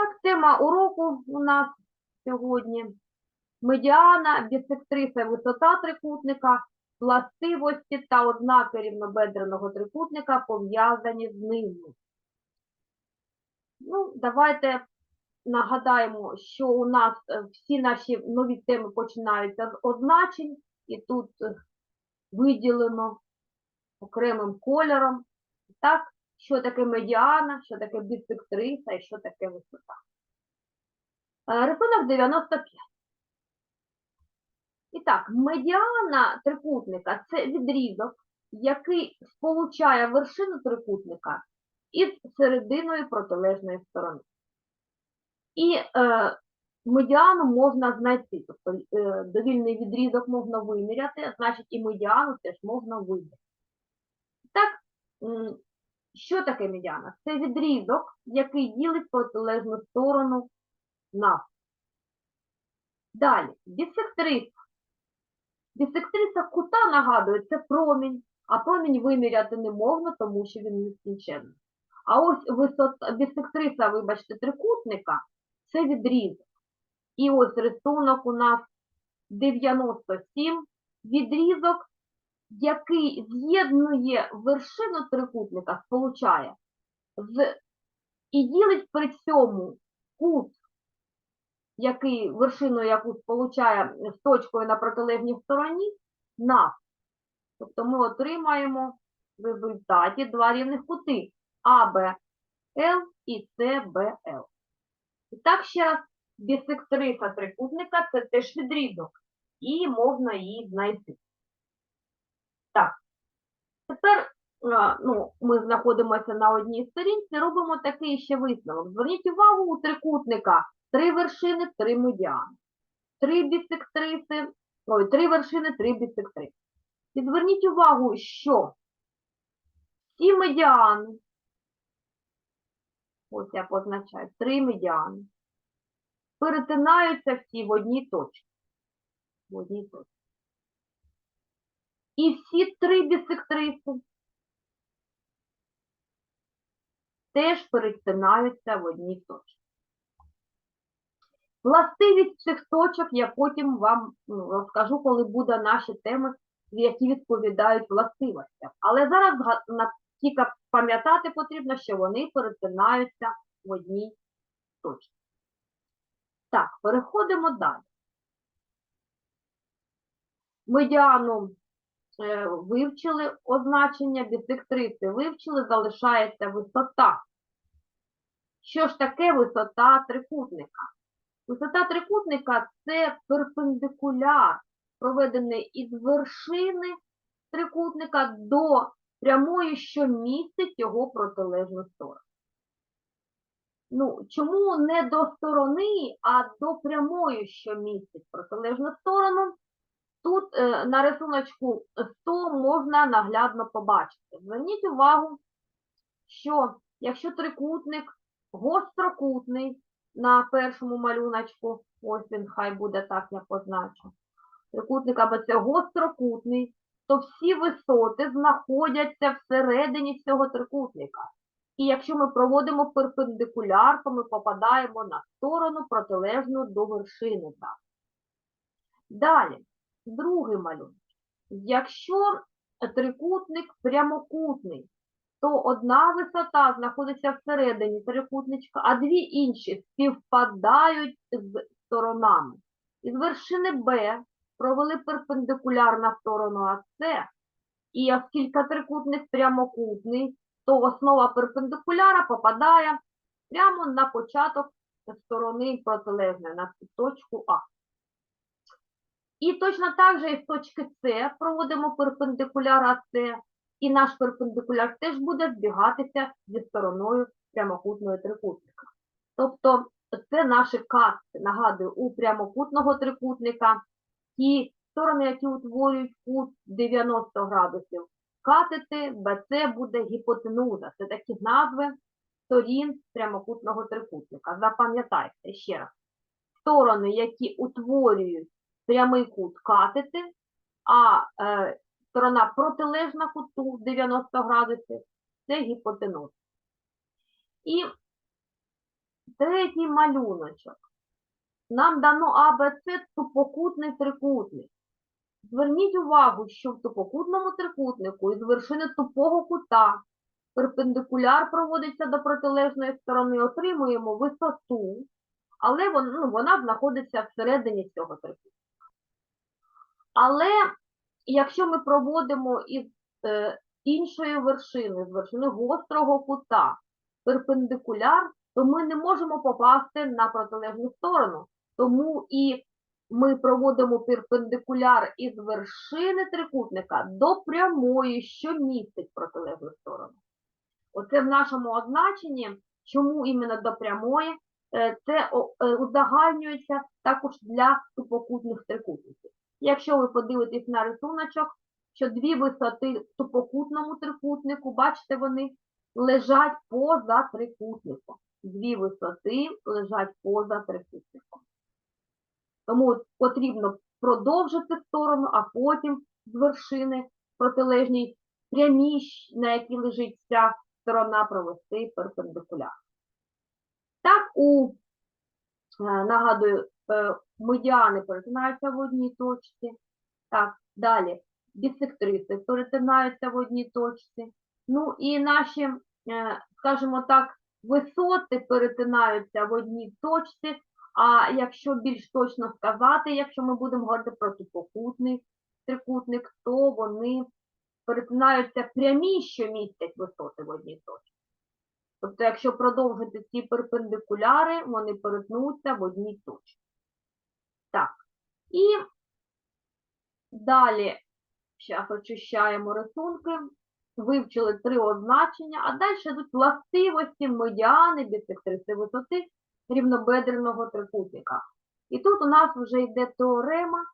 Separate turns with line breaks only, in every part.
Так, тема уроку у нас сьогодні. Медіана, бісектриса, висота трикутника, властивості та ознаки рівнобедреного трикутника пов'язані з ними. Ну, давайте нагадаємо, що у нас е, всі наші нові теми починаються з означень, і тут е, виділено окремим кольором. Так, що таке медіана, що таке бісектриса і що таке висота. Е, Рисунок 95. І так, медіана трикутника це відрізок, який сполучає вершину трикутника із серединою протилежної сторони. І е, медіану можна знайти, тобто е, довільний відрізок можна виміряти, значить і медіану теж можна виміряти. Так, що таке медіана? Це відрізок, який ділить протилежну сторону навпіл. Далі, бісектриса. Бісектриса кута, нагадує, це промінь, а промінь виміряти не можна, тому що він нескінченний. А ось висота, бісектриса, вибачте, трикутника це відрізок. І ось рисунок у нас 97, відрізок, який з'єднує вершину трикутника, сполучає, з, і ділить при цьому кут який вершину яку сполучає з точкою на протилежній стороні, на. Тобто ми отримаємо в результаті два рівних кути АБЛ і СБЛ. І так ще раз, бісектриса трикутника це теж відрізок, і можна її знайти. Так, тепер ну, ми знаходимося на одній сторінці, робимо такий ще висновок. Зверніть увагу у трикутника три вершини, три медіани. Три бісектриси, ой, три вершини, три бісектриси. І зверніть увагу, що ці медіани, ось я позначаю, три медіани, перетинаються всі в одній точці. В одній точці. І всі три бісектриси теж перетинаються в одній точці. Властивість цих точок я потім вам ну, розкажу, коли буде наші теми, які відповідають властивостям. Але зараз тільки пам'ятати потрібно, що вони перетинаються в одній точці. Так, переходимо далі. Медіану вивчили означення, бісектриси вивчили, залишається висота. Що ж таке висота трикутника? Висота трикутника це перпендикуляр, проведений із вершини трикутника до прямої, що містить його протилежну сторону. Ну, чому не до сторони, а до прямої, що містить протилежну сторону? Тут е, на рисуночку 100 можна наглядно побачити. Зверніть увагу, що якщо трикутник гострокутний, на першому малюночку, ось він хай буде так, я позначу. Трикутник або це гострокутний, то всі висоти знаходяться всередині цього трикутника. І якщо ми проводимо перпендикуляр, то ми попадаємо на сторону протилежну до вершини. Так. Далі, другий малюнок. Якщо трикутник прямокутний, то одна висота знаходиться всередині трикутничка, а дві інші співпадають з сторонами. Із вершини Б провели перпендикуляр на сторону АС, і оскільки трикутник прямокутний, то основа перпендикуляра попадає прямо на початок сторони протилежної, на точку А. І точно так же із точки С проводимо перпендикуляр АС, і наш перпендикуляр теж буде збігатися зі стороною прямокутного трикутника. Тобто це наші катки, нагадую, у прямокутного трикутника, ті сторони, які утворюють кут 90 градусів. Катети, БЦ буде гіпотенуза. Це такі назви сторін прямокутного трикутника. Запам'ятайте ще раз. Сторони, які утворюють прямий кут катети, а е, сторона протилежна куту 90 градусів, це гіпотенуза. І третій малюночок. Нам дано АБЦ тупокутний трикутник. Зверніть увагу, що в тупокутному трикутнику із вершини тупого кута перпендикуляр проводиться до протилежної сторони, отримуємо висоту, але вон- ну, вона знаходиться всередині цього трикутника. Але якщо ми проводимо із е, іншої вершини, з вершини гострого кута, перпендикуляр, то ми не можемо попасти на протилежну сторону. Тому і ми проводимо перпендикуляр із вершини трикутника до прямої, що містить протилежну сторону. Оце в нашому означенні, чому іменно до прямої, е, це е, узагальнюється також для тупокутних трикутників. Якщо ви подивитесь на рисуночок, що дві висоти в тупокутному трикутнику, бачите, вони лежать поза трикутником. Дві висоти лежать поза трикутником. Тому потрібно продовжити сторону, а потім з вершини протилежній прямій, на якій лежить ця сторона, провести перпендикуляр. Так, у, е, нагадую, медіани перетинаються в одній точці. Так, далі бісектриси перетинаються в одній точці. Ну і наші, е, скажімо так, висоти перетинаються в одній точці, а якщо більш точно сказати, якщо ми будемо говорити про тупокутний трикутник, то вони перетинаються прямі, що містять висоти в одній точці. Тобто, якщо продовжити ці перпендикуляри, вони перетнуться в одній точці. Так, і далі зараз очищаємо рисунки, вивчили три означення, а далі йдуть властивості медіани, бісектриси висоти рівнобедреного трикутника. І тут у нас вже йде теорема,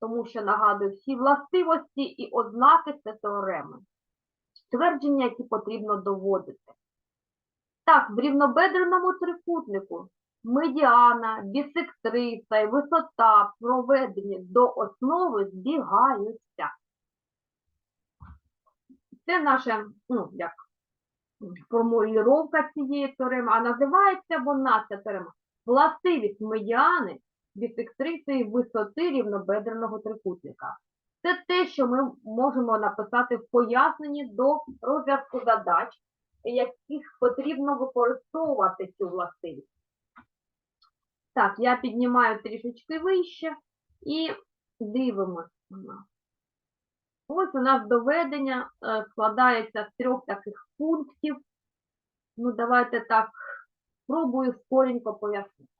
тому що, нагадую, всі властивості і ознаки це теореми. Твердження, які потрібно доводити. Так, в рівнобедреному трикутнику медіана, бісектриса і висота, проведені до основи, збігаються. Це наша, ну, як формулювання цієї теореми, а називається вона ця теорема властивість медіани, бісектриси і висоти рівнобедреного трикутника. Це те, що ми можемо написати в поясненні до розв'язку задач, яких потрібно використовувати цю властивість. Так, я піднімаю трішечки вище і дивимося. нас. Ось у нас доведення е, складається з трьох таких пунктів. Ну, давайте так, спробую скоренько пояснити.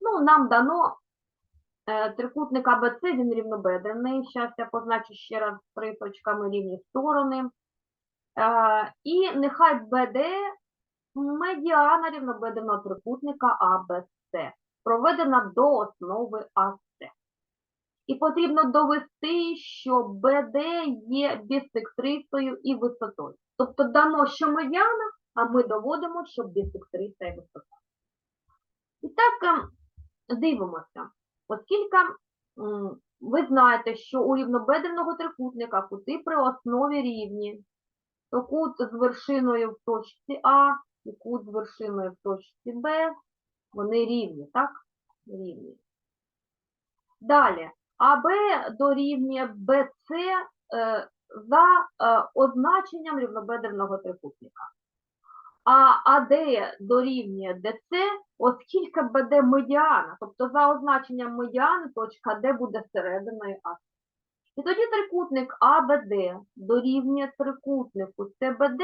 Ну, нам дано е, трикутник АБЦ, він рівнобедрений. Зараз я позначу ще раз присочками рівні сторони. Е, і нехай БД медіана рівнобедреного трикутника АБЦ, проведена до основи АС. І потрібно довести, що БД є бісектрисою і висотою. Тобто дано, що медіана, а ми доводимо, що бісектриса і висота. І так ем, дивимося. Оскільки ви знаєте, що у рівнобедреного трикутника кути при основі рівні, то кут з вершиною в точці А і кут з вершиною в точці Б, вони рівні, так? Рівні. Далі, АБ дорівнює БЦ е, за е, означенням рівнобедреного трикутника. А АД дорівнює ДЦ, оскільки БД медіана, тобто за означенням медіани точка Д буде серединою А. І тоді трикутник АБД дорівнює трикутнику СБД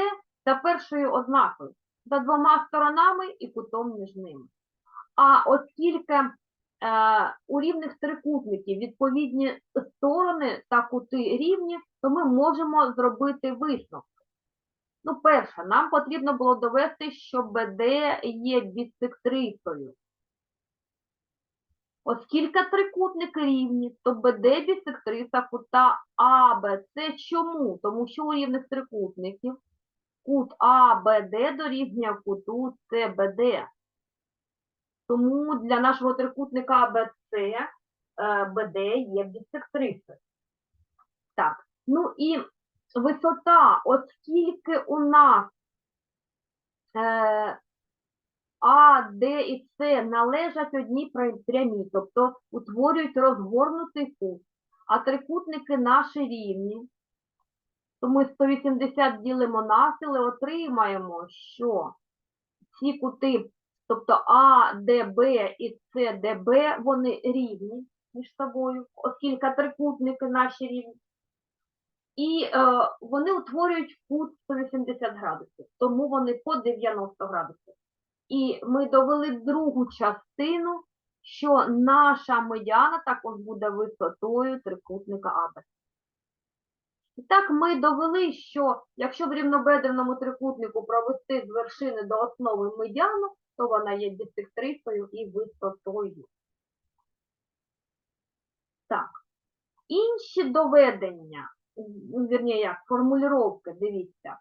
за першою ознакою, за двома сторонами і кутом між ними. А оскільки е, у рівних трикутників відповідні сторони та кути рівні, то ми можемо зробити висновок. Ну, перше, нам потрібно було довести, що БД є бісектрисою. Оскільки трикутники рівні, то БД бісектриса кута АБЦ. Чому? Тому що у рівних трикутників кут АБД дорівнює куту СБД. Тому для нашого трикутника АБЦ е, БД є бісектрисою. Так, ну і висота, оскільки у нас е, А, Д і С належать одній пря- прямій, тобто утворюють розгорнутий кут, а трикутники наші рівні, то ми 180 ділимо і отримаємо, що ці кути, тобто А, Д, Б і С, Д, Б, вони рівні між собою, оскільки трикутники наші рівні. І е, вони утворюють кут 180 градусів, тому вони по 90 градусів. І ми довели другу частину, що наша медіана також буде висотою трикутника АБ. І так ми довели, що якщо в рівнобедреному трикутнику провести з вершини до основи медіану, то вона є бісектрисою і висотою. Так. Інші доведення, м, вірніше, як, формулювання, дивіться.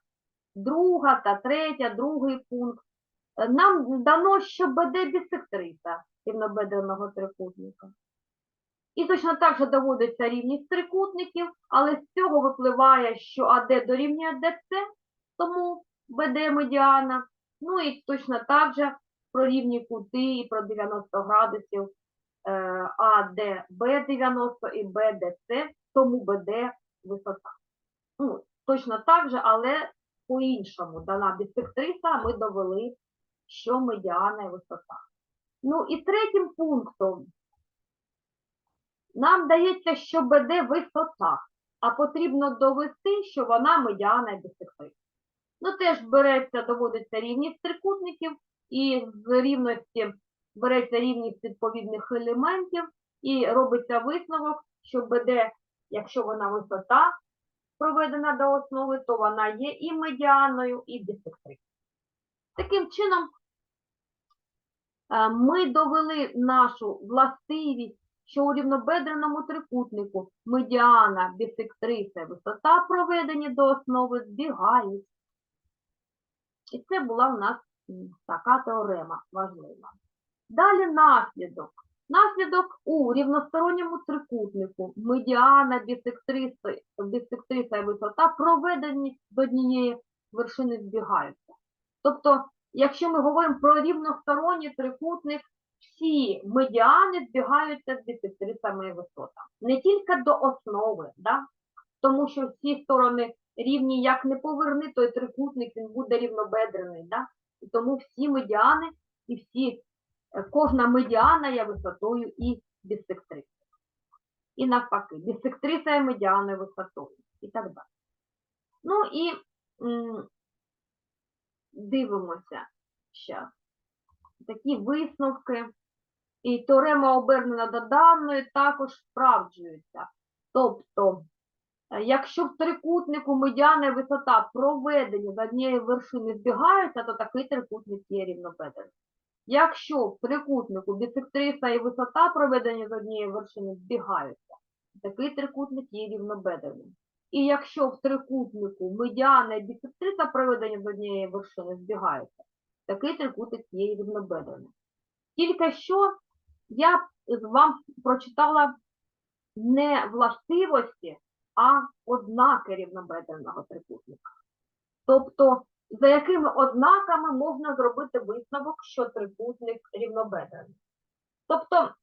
Друга та третя, другий пункт. Нам дано, що БД бісектриса рівнобедреного трикутника. І точно так же доводиться рівність трикутників, але з цього випливає, що АД дорівнює ДЦ, тому БД медіана. Ну і точно так же про рівні кути і про 90 градусів е, АД Б90 і БДЦ, тому БД висота. Ну, точно так же, але по-іншому дана бісектриса, а ми довели, що медіана і висота. Ну і третім пунктом нам дається, що БД висота, а потрібно довести, що вона медіана і бісектриса. Ну, теж береться, доводиться рівність трикутників, і з рівності береться рівність відповідних елементів, і робиться висновок, що БД, якщо вона висота проведена до основи, то вона є і медіаною, і бісектрисою. Таким чином, е, ми довели нашу властивість, що у рівнобедреному трикутнику медіана, бісектриса висота проведені до основи збігають. І це була у нас така теорема важлива. Далі наслідок. Наслідок у рівносторонньому трикутнику медіана, бісектриса, бісектриса і висота проведені до однієї вершини збігаються. Тобто, якщо ми говоримо про рівносторонній трикутник, всі медіани збігаються з бісектрисами і висотами. Не тільки до основи, да? тому що всі сторони рівні, як не поверни той трикутник, він буде рівнобедрений. Да? І тому всі медіани і всі, е, кожна медіана є висотою і бісектрисою. І навпаки, бісектриса і медіана висотою. І так далі. Ну і м, дивимося зараз. Такі висновки. І теорема обернена до даної також справджується. Тобто, якщо в трикутнику медіана і висота проведені з однієї вершини збігаються, то такий трикутник є рівнобедрений. Якщо в трикутнику бісектриса і висота проведені з однієї вершини збігаються, такий трикутник є рівнобедрений. І якщо в трикутнику медіана і бісектриса проведені з однієї вершини збігаються, такий трикутник є рівнобедрений. Тільки що я вам прочитала не властивості, а ознаки рівнобедреного трикутника. Тобто, за якими ознаками можна зробити висновок, що трикутник рівнобедрений. Тобто,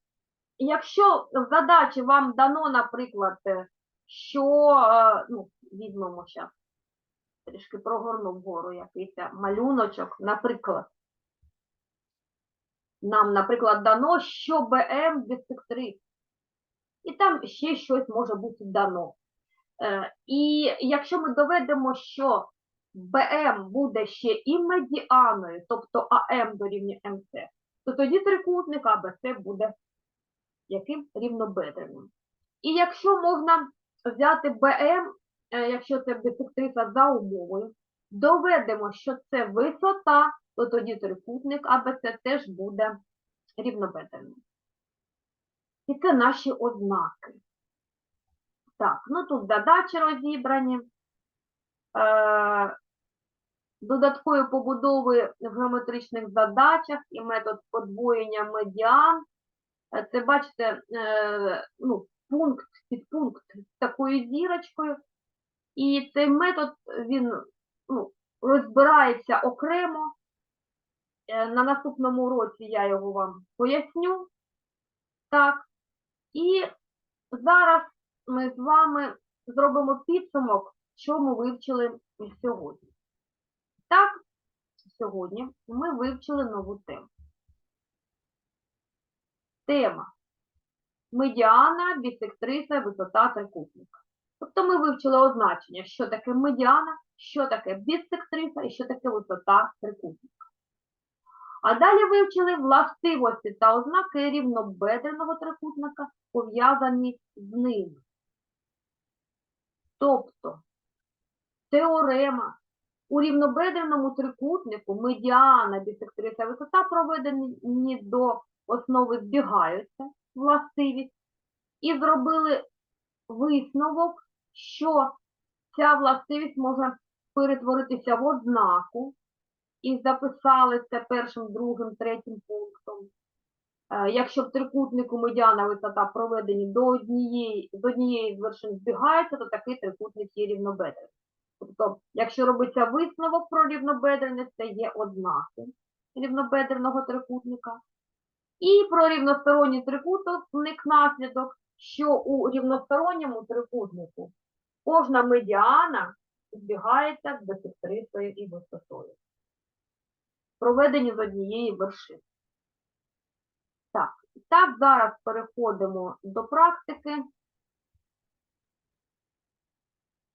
якщо в задачі вам дано, наприклад, е, що, е, ну, візьмемо зараз, трішки прогорну вгору якийсь малюночок, наприклад, нам, наприклад, дано, що БМ бісектриса. І там ще щось може бути дано. Е, І якщо ми доведемо, що БМ буде ще і медіаною, тобто АМ дорівнює МС, то тоді трикутник АБС буде яким рівнобедреним. І якщо можна взяти БМ, е, якщо це бісектриса за умовою, доведемо, що це висота, то тоді трикутник АБЦ теж буде рівнобедреним. І це наші ознаки. Так, ну тут задачі розібрані. Е, додаткові побудови в геометричних задачах і метод подвоєння медіан. Е, Це, бачите, е, ну, пункт, підпункт з такою зірочкою. І цей метод, він ну, розбирається окремо. На наступному уроці я його вам поясню. Так. І зараз ми з вами зробимо підсумок, що ми вивчили сьогодні. Так, сьогодні ми вивчили нову тему. Тема медіана, бісектриса, висота трикутника. Тобто ми вивчили означення, що таке медіана, що таке бісектриса і що таке висота трикутника. А далі вивчили властивості та ознаки рівнобедреного трикутника, пов'язані з ними. Тобто теорема у рівнобедреному трикутнику медіана, бісектриса, висота проведені до основи збігаються властивість і зробили висновок, що ця властивість може перетворитися в ознаку, і записали це першим, другим, третім пунктом. Е, Якщо в трикутнику медіана висота проведені до однієї, з однієї з вершин збігаються, то такий трикутник є рівнобедрений. Тобто, якщо робиться висновок про рівнобедреність, це є ознаки рівнобедреного трикутника. І про рівносторонній трикутник наслідок, що у рівносторонньому трикутнику кожна медіана збігається з бисектрисою і висотою, проведені з однієї вершини. Так, так зараз переходимо до практики.